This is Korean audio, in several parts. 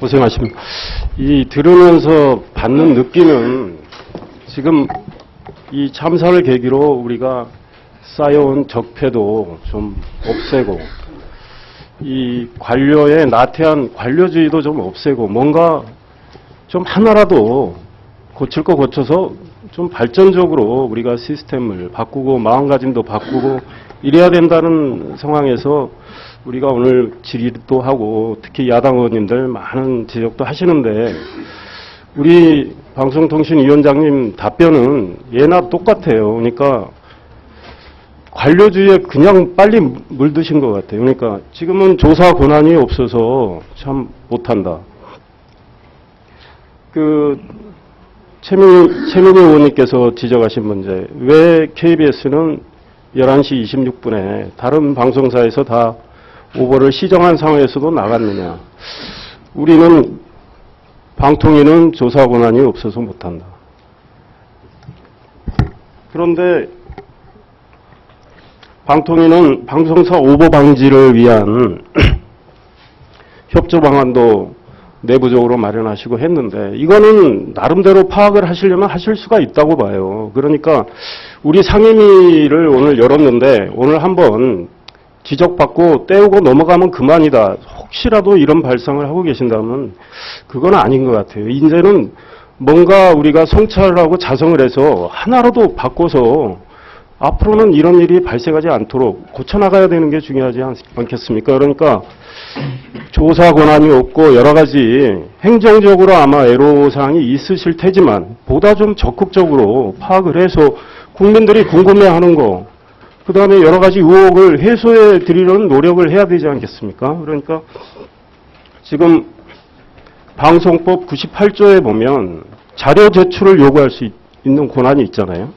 고생하십니다. 이 들으면서 받는 느낌은 지금 이 참사를 계기로 우리가 쌓여온 적폐도 좀 없애고 이 관료의 나태한 관료주의도 좀 없애고 뭔가 좀 하나라도 고칠 거 고쳐서 좀 발전적으로 우리가 시스템을 바꾸고 마음가짐도 바꾸고 이래야 된다는 상황에서 우리가 오늘 질의도 하고 특히 야당 의원님들 많은 지적도 하시는데 우리 방송통신위원장님 답변은 예나 똑같아요. 그러니까 관료주의에 그냥 빨리 물드신 것 같아요. 그러니까 지금은 조사 권한이 없어서 참 못한다. 그 최민, 최민희 의원님께서 지적하신 문제, 왜 KBS는 11시 26분에 다른 방송사에서 다 오버를 시정한 상황에서도 나갔느냐. 우리는 방통위는 조사 권한이 없어서 못한다. 그런데 방통위는 방송사 오버 방지를 위한 협조 방안도 내부적으로 마련하시고 했는데 이거는 나름대로 파악을 하시려면 하실 수가 있다고 봐요. 그러니까 우리 상임위를 오늘 열었는데 오늘 한번 지적받고 떼우고 넘어가면 그만이다. 혹시라도 이런 발상을 하고 계신다면 그건 아닌 것 같아요. 이제는 뭔가 우리가 성찰하고 자성을 해서 하나라도 바꿔서 앞으로는 이런 일이 발생하지 않도록 고쳐나가야 되는 게 중요하지 않- 않겠습니까? 그러니까 조사 권한이 없고 여러 가지 행정적으로 아마 애로사항이 있으실 테지만 보다 좀 적극적으로 파악을 해서 국민들이 궁금해하는 거, 그 다음에 여러 가지 의혹을 해소해 드리려는 노력을 해야 되지 않겠습니까? 그러니까 지금 방송법 98조에 보면 자료 제출을 요구할 수 있- 있는 권한이 있잖아요.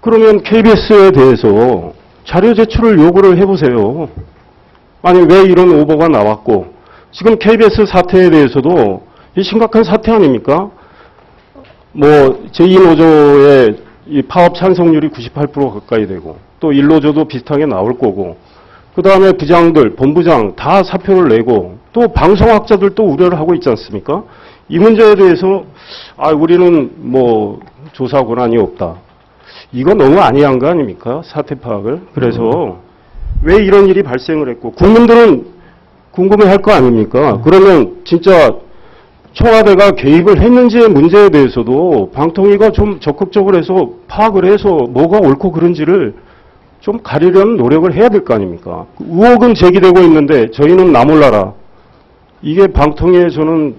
그러면 KBS에 대해서 자료 제출을 요구를 해보세요. 아니 왜 이런 오보가 나왔고 지금 KBS 사태에 대해서도 이 심각한 사태 아닙니까? 뭐 제2노조의 이 파업 찬성률이 98% 가까이 되고 또 1노조도 비슷하게 나올 거고 그 다음에 부장들, 본부장 다 사표를 내고 또 방송학자들도 우려를 하고 있지 않습니까? 이 문제에 대해서 아 우리는 뭐 조사 권한이 없다. 이거 너무 아니한 거 아닙니까? 사태 파악을. 그래서 왜 이런 일이 발생을 했고 국민들은 궁금해할 거 아닙니까? 그러면 진짜 청와대가 개입을 했는지의 문제에 대해서도 방통위가 좀 적극적으로 해서 파악을 해서 뭐가 옳고 그른지를 좀 가리려는 노력을 해야 될 거 아닙니까? 의혹은 제기되고 있는데 저희는 나 몰라라. 이게 방통위에 저는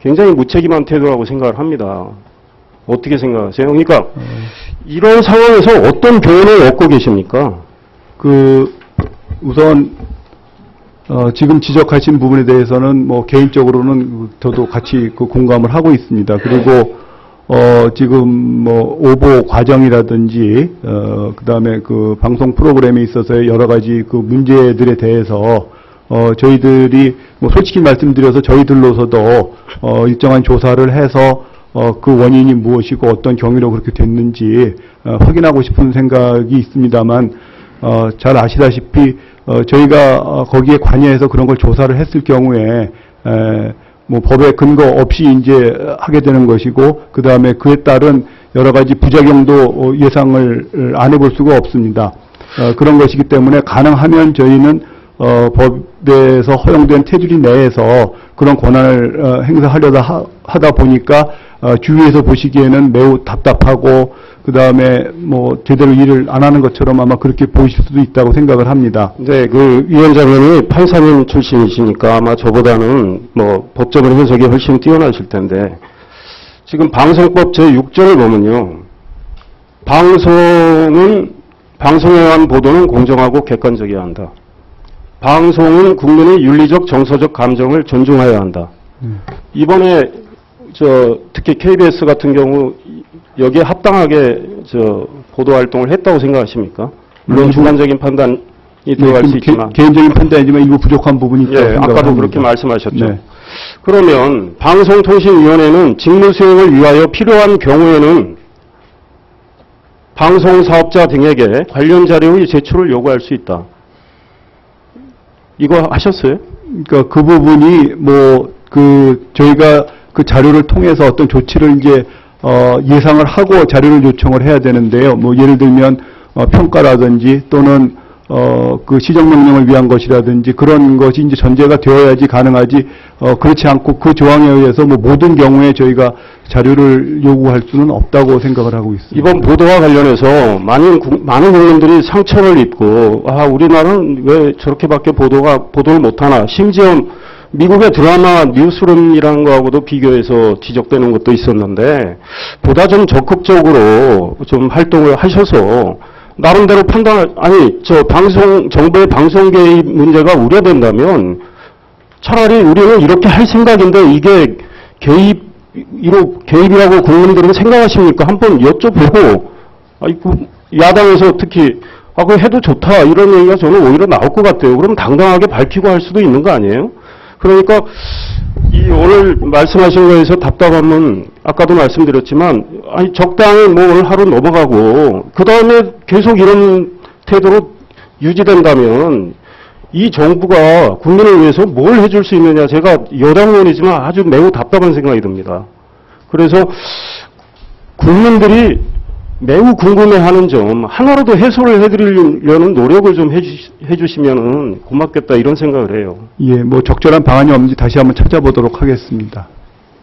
굉장히 무책임한 태도라고 생각을 합니다. 어떻게 생각하세요? 그러니까 이런 상황에서 어떤 교훈을 얻고 계십니까? 그 우선 어, 지금 지적하신 부분에 대해서는 뭐 개인적으로는 저도 같이 그 공감을 하고 있습니다. 그리고 어, 지금 뭐 오보 과정이라든지 어, 그다음에 그 방송 프로그램에 있어서의 여러 가지 그 문제들에 대해서 어, 저희들이 뭐 솔직히 말씀드려서 저희들로서도 어, 일정한 조사를 해서 어, 그 원인이 무엇이고 어떤 경위로 그렇게 됐는지 어, 확인하고 싶은 생각이 있습니다만 어, 잘 아시다시피 어, 저희가 어, 거기에 관여해서 그런 걸 조사를 했을 경우에 에, 뭐 법의 근거 없이 이제 하게 되는 것이고 그 다음에 그에 따른 여러 가지 부작용도 어, 예상을 안 해볼 수가 없습니다. 어, 그런 것이기 때문에 가능하면 저희는 어, 법에서 허용된 테두리 내에서 그런 권한을 어, 행사하려다 하, 하다 보니까 어, 주위에서 보시기에는 매우 답답하고 그 다음에 뭐 제대로 일을 안 하는 것처럼 아마 그렇게 보이실 수도 있다고 생각을 합니다. 네, 그 위원장님이 판사님 출신이시니까 아마 저보다는 뭐 법적인 해석이 훨씬 뛰어나실 텐데 지금 방송법 제6조를 보면요. 방송은 방송에 의한 보도는 공정하고 객관적이어야 한다. 방송은 국민의 윤리적 정서적 감정을 존중해야 한다. 이번에 저 특히 KBS 같은 경우 여기에 합당하게 저 보도 활동을 했다고 생각하십니까? 물론 일부- 주관적인 판단이 들어갈 네, 수좀 개- 있지만 개 인적인 판단이지만 일부 부족한 부분이 있다고 예, 아까도. 그렇게 말씀하셨죠. 네. 그러면 방송통신위원회는 직무 수행을 위하여 필요한 경우에는 방송사업자 등에게 관련 자료의 제출을 요구할 수 있다. 이거 하셨어요? 그러니까 그 부분이 뭐 그 저희가 그 자료를 통해서 어떤 조치를 이제 어 예상을 하고 자료를 요청을 해야 되는데요. 뭐 예를 들면 어 평가라든지 또는 어 그 시정 명령을 위한 것이라든지 그런 것이 이제 전제가 되어야지 가능하지 어 그렇지 않고 그 조항에 의해서 뭐 모든 경우에 저희가 자료를 요구할 수는 없다고 생각을 하고 있습니다. 이번 보도와 관련해서 많은, 국- 많은 국민들이 상처를 입고, 아, 우리나라는 왜 저렇게밖에 보도가, 보도를 못하나. 심지어 미국의 드라마 뉴스룸이라는 거하고도 비교해서 지적되는 것도 있었는데, 보다 좀 적극적으로 좀 활동을 하셔서, 나름대로 판단, 아니, 저 방송, 정부의 방송 개입 문제가 우려된다면, 차라리 우리는 이렇게 할 생각인데 이게 개입, 이로 개입이라고 국민들은 생각하십니까? 한번 여쭤보고, 아이고, 야당에서 특히, 아, 그 해도 좋다. 이런 얘기가 저는 오히려 나올 것 같아요. 그럼 당당하게 밝히고 할 수도 있는 거 아니에요? 그러니까, 이 오늘 말씀하신 거에서 답답함은, 아까도 말씀드렸지만, 아니, 적당히 뭐 오늘 하루 넘어가고, 그 다음에 계속 이런 태도로 유지된다면, 이 정부가 국민을 위해서 뭘 해줄 수 있느냐 제가 여당 의원이지만 아주 매우 답답한 생각이 듭니다. 그래서 국민들이 매우 궁금해하는 점 하나라도 해소를 해드리려는 노력을 좀 해주시, 해주시면 고맙겠다 이런 생각을 해요. 예, 뭐 적절한 방안이 없는지 다시 한번 찾아보도록 하겠습니다.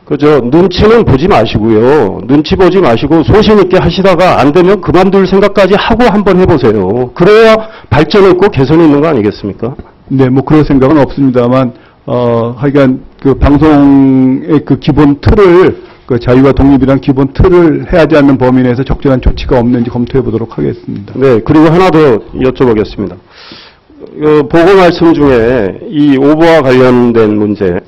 그죠? 눈치는 보지 마시고요. 눈치 보지 마시고 소신 있게 하시다가 안 되면 그만둘 생각까지 하고 한번 해보세요. 그래야 발전이 있고 개선이 있는 거 아니겠습니까? 네, 뭐 그럴 생각은 없습니다만, 어, 하여간 그 방송의 그 기본 틀을, 그 자유와 독립이란 기본 틀을 해야지 않는 범위 내에서 적절한 조치가 없는지 검토해 보도록 하겠습니다. 네, 그리고 하나 더 여쭤보겠습니다. 그 보고 말씀 중에 이 오보와 관련된 문제,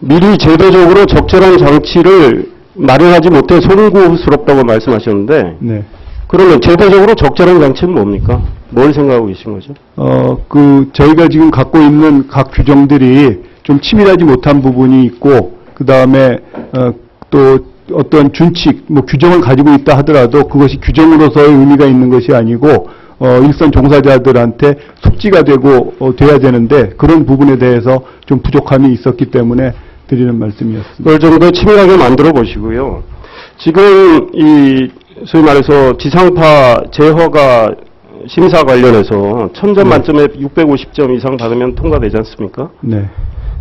미리 제도적으로 적절한 장치를 마련하지 못해 송구스럽다고 말씀하셨는데, 네. 그러면 제도적으로 적절한 장치는 뭡니까? 뭘 생각하고 계신 거죠? 어, 그, 저희가 지금 갖고 있는 각 규정들이 좀 치밀하지 못한 부분이 있고, 그 다음에, 어, 또 어떤 준칙, 뭐 규정을 가지고 있다 하더라도 그것이 규정으로서의 의미가 있는 것이 아니고, 어, 일선 종사자들한테 숙지가 되고, 어, 돼야 되는데, 그런 부분에 대해서 좀 부족함이 있었기 때문에 드리는 말씀이었습니다. 그걸 좀 더 치밀하게 만들어 보시고요. 지금 이 소위 말해서 지상파 제허가 심사 관련해서 천점 만점에 650점 이상 받으면 통과되지 않습니까? 네.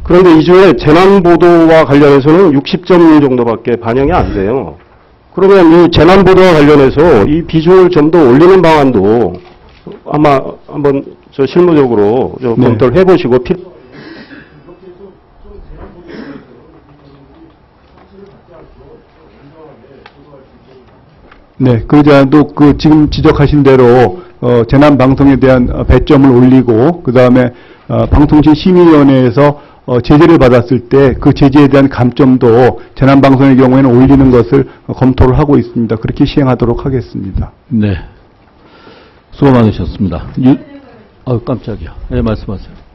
그런데 이 중에 재난 보도와 관련해서는 60점 정도밖에 반영이 안 돼요. 그러면 이 재난 보도와 관련해서 이 비중을 좀 더 올리는 방안도 아마 한번 저 실무적으로 좀 네. 검토를 해보시고 필 네, 그러지 않아도 그 지금 지적하신 대로 어, 재난 방송에 대한 어, 배점을 올리고 그 다음에 어, 방통신 심의위원회에서 어, 제재를 받았을 때 그 제재에 대한 감점도 재난 방송의 경우에는 올리는 것을 어, 검토를 하고 있습니다. 그렇게 시행하도록 하겠습니다. 네. 수고 많으셨습니다. 유, 아 깜짝이야. 네, 말씀하세요.